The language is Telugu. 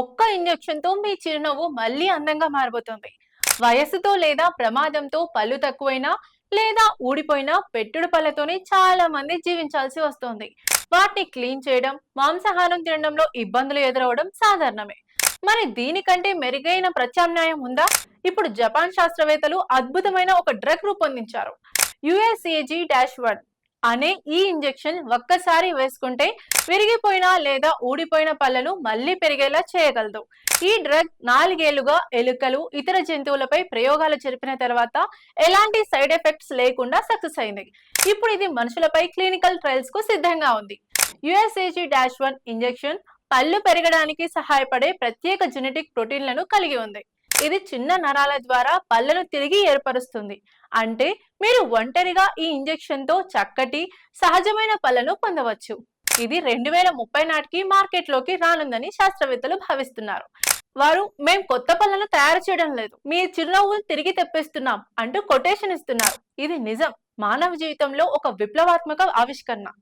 ఒక్క ఇంజెక్షన్తో మీ చిరునవ్వు మళ్ళీ అందంగా మారబోతుంది. వయస్సుతో లేదా ప్రమాదంతో పళ్ళు తక్కువైనా లేదా ఊడిపోయిన పెట్టుడు పళ్ళతోనే చాలా మంది జీవించాల్సి వస్తుంది. వాటిని క్లీన్ చేయడం మాంసాహారం తినడంలో ఇబ్బందులు ఎదురవడం సాధారణమే. మరి దీనికంటే మెరుగైన ప్రత్యామ్నాయం ఉందా? ఇప్పుడు జపాన్ శాస్త్రవేత్తలు అద్భుతమైన ఒక డ్రగ్ రూపొందించారు. USAG dash one. అనే ఈ ఇంజెక్షన్ ఒక్కసారి వేసుకుంటే విరిగిపోయిన లేదా ఊడిపోయిన పళ్ళను మళ్ళీ పెరిగేలా చేయగలదు. ఈ డ్రగ్ నాలుగేళ్ళుగా ఎలుకలు ఇతర జంతువులపై ప్రయోగాలు జరిపిన తర్వాత ఎలాంటి సైడ్ ఎఫెక్ట్స్ లేకుండా సక్సెస్ అయింది. ఇప్పుడు ఇది మనుషులపై క్లినికల్ ట్రయల్స్కు సిద్ధంగా ఉంది. యుఎస్ఏజీ డాష్ వన్ ఇంజెక్షన్ పళ్ళు పెరగడానికి సహాయపడే ప్రత్యేక జెనెటిక్ ప్రోటీన్లను కలిగి ఉంది. ఇది చిన్న నరాల ద్వారా పళ్ళను తిరిగి ఏర్పరుస్తుంది. అంటే మీరు ఒంటరిగా ఈ ఇంజెక్షన్తో చక్కటి సహజమైన పళ్ళను పొందవచ్చు. ఇది రెండు వేల ముప్పై నాటికి మార్కెట్లోకి రానుందని శాస్త్రవేత్తలు భావిస్తున్నారు. వారు మేం కొత్త పళ్ళను తయారు చేయడం లేదు. మీ చిరునవ్వులు తిరిగి తెప్పిస్తున్నాం అంటూ కొటేషన్ ఇస్తున్నారు. ఇది నిజం. మానవ జీవితంలో ఒక విప్లవాత్మక ఆవిష్కరణ.